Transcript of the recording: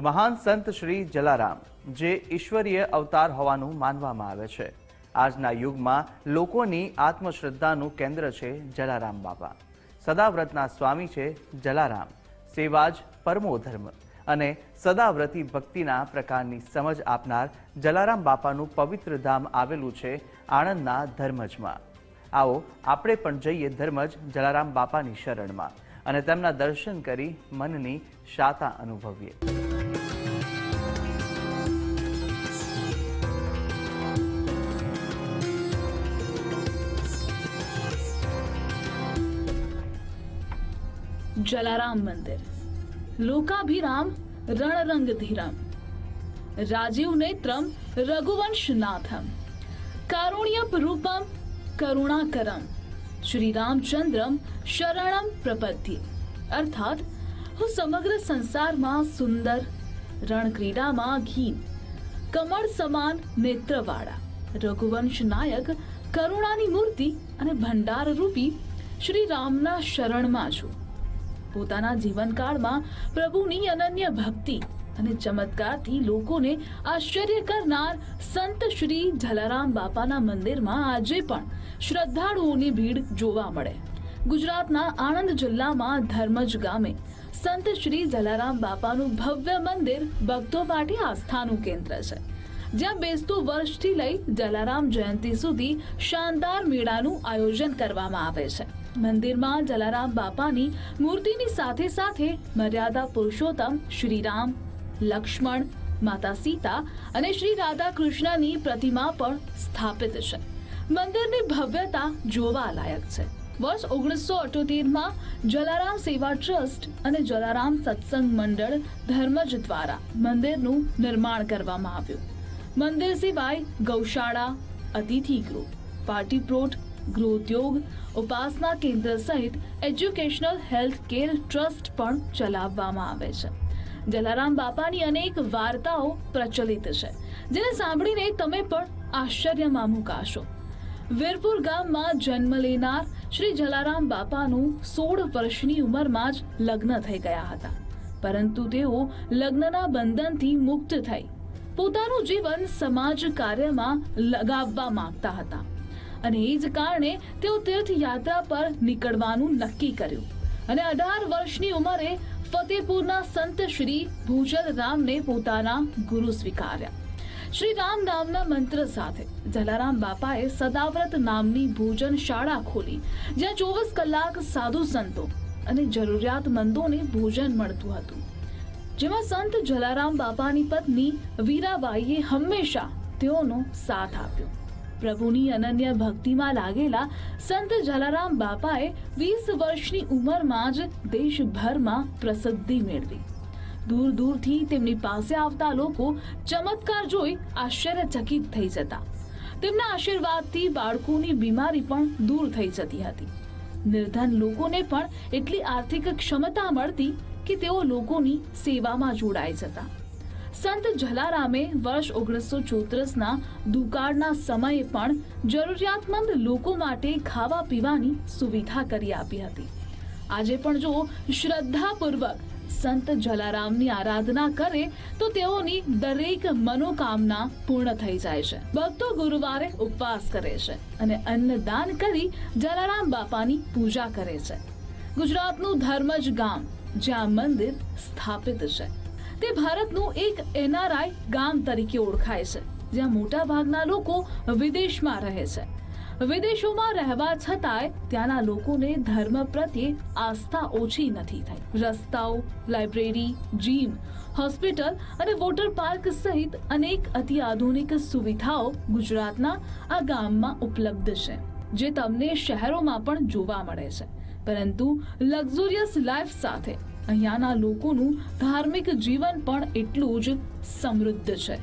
તો મહાન સંત શ્રી જલારામ, જે ઈશ્વરીય અવતાર હોવાનું માનવામાં આવે છે. આજના યુગમાં લોકોની આત્મશ્રદ્ધાનું કેન્દ્ર છે જલારામ બાપા. સદાવ્રતના સ્વામી છે જલારામ. સેવા જ પરમો ધર્મ અને સદાવ્રતી ભક્તિના પ્રકારની સમજ આપનાર જલારામ બાપાનું પવિત્ર ધામ આવેલું છે આણંદના ધર્મજમાં. આવો, આપણે પણ જઈએ ધર્મજ જલારામ બાપાની શરણમાં અને તેમના દર્શન કરી મનની શાતા અનુભવીએ. જલારામ મંદિર લોકાભિરામ રણરંગ ધીરમ રાજીવ નેત્રમ રઘુવંશ નાથમ કારુણ્યપ રૂપમ કરુણાકરમ શ્રી રામચંદ્રમ શરણમ પ્રપદ્ય અર્થાત હું સમગ્ર સંસારમાં સુંદર રણક્રીડામાં ઘીન કમળ સમાન નેત્રવાળા રઘુવંશ નાયક કરુણાની મૂર્તિ અને ભંડાર રૂપી શ્રી રામના શરણમાં છું પોતાના જીવનકાળમાં પ્રભુની અનન્ય ભક્તિ અને ચમત્કારથી લોકોને આશ્ચર્ય કરનાર સંત શ્રી જલારામ બાપાના મંદિરમાં આજે પણ શ્રદ્ધાળુઓની ભીડ જોવા મળે. ગુજરાતના આણંદ જિલ્લામાં ધર્મજ ગામે સંત શ્રી જલારામ બાપાનું ભવ્ય મંદિર ભક્તો માટે આસ્થાનું કેન્દ્ર છે. જ્યાં બેસતું વર્ષથી લઈ જલારામ જયંતિ સુધી શાનદાર મેળાનું આયોજન કરવામાં આવે છે. મંદિરમાં જલારામ બાપાની મૂર્તિની સાથે સાથે મર્યાદા પુરુષોત્તમ, શ્રીરામ, લક્ષ્મણ, માતા સીતા અને શ્રી રાધા કૃષ્ણની પ્રતિમા પણ સ્થાપિત છે. મંદિરની ભવ્યતા જોવા લાયક છે. વર્ષ ઓગણીસો અઠોતેરમાં જલારામ સેવા ટ્રસ્ટ અને જલારામ સત્સંગ મંડળ ધર્મજ દ્વારા મંદિરનું નિર્માણ કરવામાં આવ્યું. મંદિર સિવાય ગૌશાળા, અતિથિ ગૃહ, પાર્ટી પ્લોટ ગૃહોદ્યોગ ઉપાસના કેન્દ્ર સહિત એજ્યુકેશનલ હેલ્થ કેર ટ્રસ્ટ પણ ચલાવવામાં આવે છે. જલારામ બાપાની અનેક વાર્તાઓ પ્રચલિત છે, જેને સાંભળીને તમે પણ આશ્ચર્યમાં મુકાશો. વીરપુર ગામમાં જન્મ લેનાર શ્રી જલારામ બાપાનું સોળ વર્ષની ઉંમરમાં જ લગ્ન થઈ ગયા હતા. પરંતુ તેઓ લગ્નના બંધનથી મુક્ત થઈ પોતાનું જીવન સમાજ કાર્યમાં લગાવવા માંગતા હતા. અને એ જ કારણે તેઓ તીર્થયાત્રા પર નીકળવાનું નક્કી કર્યું. અને અઢાર વર્ષની ઉંમરે ફતેપુરના સંત શ્રી ભૂજલ રામને પોતાના ગુરુ સ્વીકાર્યા. શ્રી રામ નામના મંત્ર સાથે જલારામ બાપાએ સદાવ્રત નામની ભોજન શાળા ખોલી, જ્યાં ચોવીસ કલાક સાધુ સંતો અને જરૂરિયાતમંદોને ભોજન મળતું હતું. જેમાં સંત જલારામ બાપાની પત્ની વીરાબાઈએ હંમેશા તેઓનો સાથ આપ્યો. પ્રભુની અનન્ય ભક્તિમાં લાગેલા સંત જલારામ બાપાએ વીસ વર્ષની ઉંમરમાં જ દેશભરમાં પ્રસિદ્ધિ મેળવી. દૂર દૂરથી તેમની પાસે આવતા લોકો ચમત્કાર જોઈ આશ્ચર્યચકિત થઈ જતા. તેમના આશીર્વાદથી બાળકોની બીમારી પણ દૂર થઈ જતી હતી. નિર્ધન લોકોને પણ એટલી આર્થિક ક્ષમતા મળતી કે તેઓ લોકોની સેવામાં જોડાઈ જતા. સંત જલારામે વર્ષ ઓગણીસો ચોત્રીસના દુકાળના સમયે પણ જરૂરિયાતમંદ લોકો માટે ખાવા પીવાની સુવિધા કરી આપી હતી. આજે પણ જો શ્રદ્ધાપૂર્વક સંત જલારામની આરાધના કરે, તો તેઓની દરેક મનોકામના પૂર્ણ થઈ જાય છે. ભક્તો ગુરુવારે ઉપવાસ કરે છે અને અન્નદાન કરી જલારામ બાપાની પૂજા કરે છે. ગુજરાતનું ધર્મજ ગામ, જ્યાં મંદિર સ્થાપિત છે. તે ભારતનું એક એનઆરઆઈ ગામ તરીકે ઓળખાય છે, જ્યાં મોટા ભાગના લોકો વિદેશમાં રહે છે. વિદેશોમાં રહેવા છતાંય ત્યાંના લોકોને ધર્મ પ્રત્યે આસ્થા ઓછી નથી થઈ. રસ્તાઓ, લાઇબ્રેરી જીમ હોસ્પિટલ અને વોટર પાર્ક સહિત અનેક અતિ આધુનિક સુવિધાઓ ગુજરાતના આ ગામમાં ઉપલબ્ધ છે, જે તમને શહેરોમાં પણ જોવા મળે છે. પરંતુ લક્ઝુરિયસ લાઈફ સાથે અહીંયાના લોકોનું ધાર્મિક જીવન પણ એટલું જ સમૃદ્ધ છે.